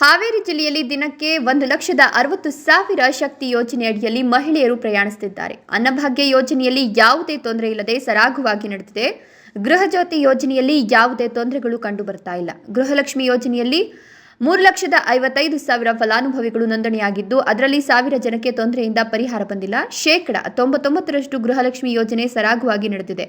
ಹಾವೇರಿ ಜಿಲ್ಲೆಯಲ್ಲಿ ದಿನಕ್ಕೆ ಒಂದು ಲಕ್ಷದ ಅರವತ್ತು ಸಾವಿರ ಶಕ್ತಿ ಯೋಜನೆ ಅಡಿಯಲ್ಲಿ ಮಹಿಳೆಯರು ಪ್ರಯಾಣಿಸುತ್ತಿದ್ದಾರೆ. ಅನ್ನಭಾಗ್ಯ ಯೋಜನೆಯಲ್ಲಿ ಯಾವುದೇ ತೊಂದರೆ ಇಲ್ಲದೆ ಸರಾಗವಾಗಿ ನಡೆದಿದೆ. ಗೃಹಜ್ಯೋತಿ ಯೋಜನೆಯಲ್ಲಿ ಯಾವುದೇ ತೊಂದರೆಗಳು ಕಂಡು ಬರ್ತಾ ಇಲ್ಲ. ಗೃಹಲಕ್ಷ್ಮಿ ಯೋಜನೆಯಲ್ಲಿ ಮೂರು ಲಕ್ಷದ ಐವತ್ತೈದು ಸಾವಿರ ಫಲಾನುಭವಿಗಳು ನೋಂದಣಿಯಾಗಿದ್ದು, ಅದರಲ್ಲಿ ಸಾವಿರ ಜನಕ್ಕೆ ತೊಂದರೆಯಿಂದ ಪರಿಹಾರ ಬಂದಿಲ್ಲ. ಶೇಕಡ ತೊಂಬತ್ತೊಂಬತ್ತರಷ್ಟು ಗೃಹಲಕ್ಷ್ಮಿ ಯೋಜನೆ ಸರಾಗವಾಗಿ ನಡೆದಿದೆ.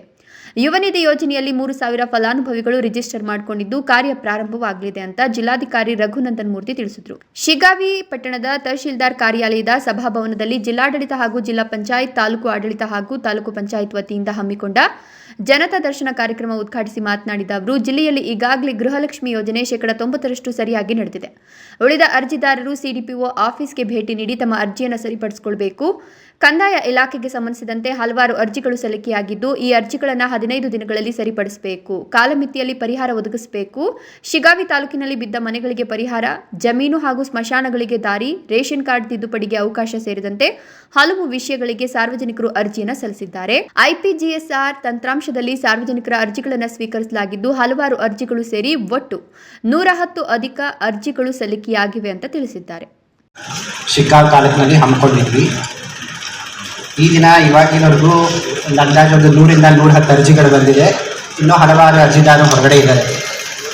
ಯುವನಿಧಿ ಯೋಜನೆಯಲ್ಲಿ ಮೂರು ಸಾವಿರ ಫಲಾನುಭವಿಗಳು ರಿಜಿಸ್ಟರ್ ಮಾಡಿಕೊಂಡಿದ್ದು, ಕಾರ್ಯ ಪ್ರಾರಂಭವಾಗಲಿದೆ ಅಂತ ಜಿಲ್ಲಾಧಿಕಾರಿ ರಘುನಂದನ್ ಮೂರ್ತಿ ತಿಳಿಸಿದರು. ಶಿಗಾವಿ ಪಟ್ಟಣದ ತಹಶೀಲ್ದಾರ್ ಕಾರ್ಯಾಲಯದ ಸಭಾಭವನದಲ್ಲಿ ಜಿಲ್ಲಾಡಳಿತ ಹಾಗೂ ಜಿಲ್ಲಾ ಪಂಚಾಯತ್ ತಾಲೂಕು ಆಡಳಿತ ಹಾಗೂ ತಾಲೂಕು ಪಂಚಾಯತ್ ವತಿಯಿಂದ ಹಮ್ಮಿಕೊಂಡ ಜನತಾ ದರ್ಶನ ಕಾರ್ಯಕ್ರಮ ಉದ್ಘಾಟಿಸಿ ಮಾತನಾಡಿದ ಅವರು, ಜಿಲ್ಲೆಯಲ್ಲಿ ಈಗಾಗಲೇ ಗೃಹಲಕ್ಷ್ಮಿ ಯೋಜನೆ ಶೇಕಡ ತೊಂಬತ್ತರಷ್ಟು ಸರಿಯಾಗಿ ನಡೆದಿದೆ. ಉಳಿದ ಅರ್ಜಿದಾರರು ಸಿಡಿಪಿಒ ಆಫೀಸ್ಗೆ ಭೇಟಿ ನೀಡಿ ತಮ್ಮ ಅರ್ಜಿಯನ್ನು ಸರಿಪಡಿಸಿಕೊಳ್ಳಬೇಕು ಕಂದಾಯ ಇಲಾಖೆಗೆ ಸಂಬಂಧಿಸಿದಂತೆ ಹಲವಾರು ಅರ್ಜಿಗಳು ಸಲ್ಲಿಕೆಯಾಗಿದ್ದು, ಈ ಅರ್ಜಿಗಳನ್ನು ಹದಿನೈದು ದಿನಗಳಲ್ಲಿ ಸರಿಪಡಿಸಬೇಕು. ಕಾಲಮಿತಿಯಲ್ಲಿ ಪರಿಹಾರ ಒದಗಿಸಬೇಕು. ಶಿಗಾವಿ ತಾಲೂಕಿನಲ್ಲಿ ಬಿದ್ದ ಮನೆಗಳಿಗೆ ಪರಿಹಾರ, ಜಮೀನು ಹಾಗೂ ಸ್ಮಶಾನಗಳಿಗೆ ದಾರಿ, ರೇಷನ್ ಕಾರ್ಡ್ ತಿದ್ದುಪಡಿಗೆ ಅವಕಾಶ ಸೇರಿದಂತೆ ಹಲವು ವಿಷಯಗಳಿಗೆ ಸಾರ್ವಜನಿಕರು ಅರ್ಜಿಯನ್ನು ಸಲ್ಲಿಸಿದ್ದಾರೆ. ಐಪಿಜಿಎಸ್ಆರ್ ತಂತ್ರಾಂಶದಲ್ಲಿ ಸಾರ್ವಜನಿಕರ ಅರ್ಜಿಗಳನ್ನು ಸ್ವೀಕರಿಸಲಾಗಿದ್ದು, ಹಲವಾರು ಅರ್ಜಿಗಳು ಸೇರಿ ಒಟ್ಟು ನೂರ ಹತ್ತು ಅಧಿಕ ಅರ್ಜಿಗಳು ಸಲ್ಲಿಕೆಯಾಗಿವೆ ಅಂತ ತಿಳಿಸಿದ್ದಾರೆ. ಶಿಗ್ಗಾಂವ್ ತಾಲೂಕಿನಲ್ಲಿ ಹಮ್ಮಿಕೊಂಡಿದ್ವಿ. ಈ ದಿನ ಇವಾಗಿನವರೆಗೂ ಒಂದು ಅಂದಾಜು ಒಂದು ನೂರಿಂದ ನೂರ ಹತ್ತು ಅರ್ಜಿಗಳು ಬಂದಿದೆ. ಇನ್ನೂ ಹಲವಾರು ಅರ್ಜಿದಾರರು ಹೊರಗಡೆ ಇದ್ದಾರೆ.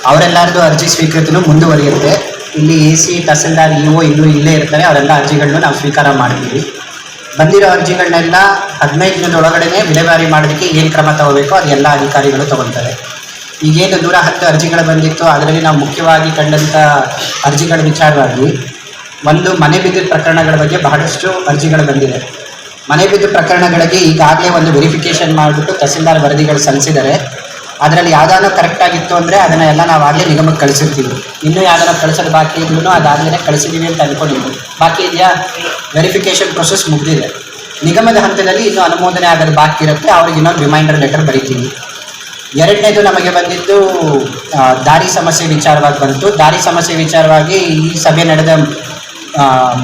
ಅವರೆಲ್ಲರದ್ದು ಅರ್ಜಿ ಸ್ವೀಕೃತಿನೂ ಮುಂದುವರಿಯುತ್ತೆ. ಇಲ್ಲಿ A C, tahsildar, E O ಇನ್ನೂ ಇಲ್ಲೇ ಇರ್ತಾರೆ. ಅವರೆಲ್ಲ ಅರ್ಜಿಗಳನ್ನೂ ನಾವು ಸ್ವೀಕಾರ ಮಾಡ್ತೀವಿ. ಬಂದಿರೋ ಅರ್ಜಿಗಳನ್ನೆಲ್ಲ ಹದಿನೈದು ದಿನದೊಳಗಡೆ ವಿಲೇವಾರಿ ಮಾಡೋದಕ್ಕೆ ಏನು ಕ್ರಮ ತಗೋಬೇಕು? ಅದು ಎಲ್ಲ ಅಧಿಕಾರಿಗಳು ತಗೊಳ್ತಾರೆ. ಈಗೇನು ನೂರ ಹತ್ತು ಅರ್ಜಿಗಳು ಬಂದಿತ್ತು, ಅದರಲ್ಲಿ ನಾವು ಮುಖ್ಯವಾಗಿ ಕಂಡಂಥ ಅರ್ಜಿಗಳ ವಿಚಾರವಾಗಿ ಒಂದು ಮನೆ ಬಿದ್ದಿದ್ದ ಪ್ರಕರಣಗಳ ಬಗ್ಗೆ ಬಹಳಷ್ಟು ಅರ್ಜಿಗಳು ಬಂದಿದೆ. ಮನೆ ಬಿದ್ದು ಪ್ರಕರಣಗಳಿಗೆ ಈಗಾಗಲೇ ಒಂದು ವೆರಿಫಿಕೇಷನ್ ಮಾಡಿಬಿಟ್ಟು ತಹಸೀಲ್ದಾರ್ ವರದಿಗಳು ಸಲ್ಲಿಸಿದ್ದಾರೆ. ಅದರಲ್ಲಿ ಯಾವ್ದಾನ ಕರೆಕ್ಟ್ ಆಗಿತ್ತು ಅಂದರೆ ಅದನ್ನ ಎಲ್ಲ ನಾವು ಆಗಲೇ ನಿಗಮಕ್ಕೆ ಕಳಿಸಿರ್ತೀವಿ. ಇನ್ನೂ ಯಾವ್ದಾರ ಕಳಿಸೋದು ಬಾಕಿ ಇದ್ರೂ ಅದಾಗಲೇ ಕಳಿಸಿದ್ದೀವಿ ಅಂತ ಅಂದ್ಕೊಂಡಿದ್ವಿ ಬಾಕಿ ಇದೆಯಾ? ವೆರಿಫಿಕೇಷನ್ ಪ್ರೊಸೆಸ್ ಮುಗಿದಿದೆ. ನಿಗಮದ ಹಂತದಲ್ಲಿ ಇನ್ನು ಅನುಮೋದನೆ ಆಗೋದು ಬಾಕಿ ಇರುತ್ತೆ. ಅವ್ರಿಗೆ ಇನ್ನೊಂದು ರಿಮೈಂಡರ್ ಲೆಟರ್ ಬರಿತೀನಿ. ಎರಡನೇದು ನಮಗೆ ಬಂದಿದ್ದು ದಾರಿ ಸಮಸ್ಯೆ ವಿಚಾರವಾಗಿ ಬಂತು. ದಾರಿ ಸಮಸ್ಯೆ ವಿಚಾರವಾಗಿ ಈ ಸಭೆ ನಡೆದ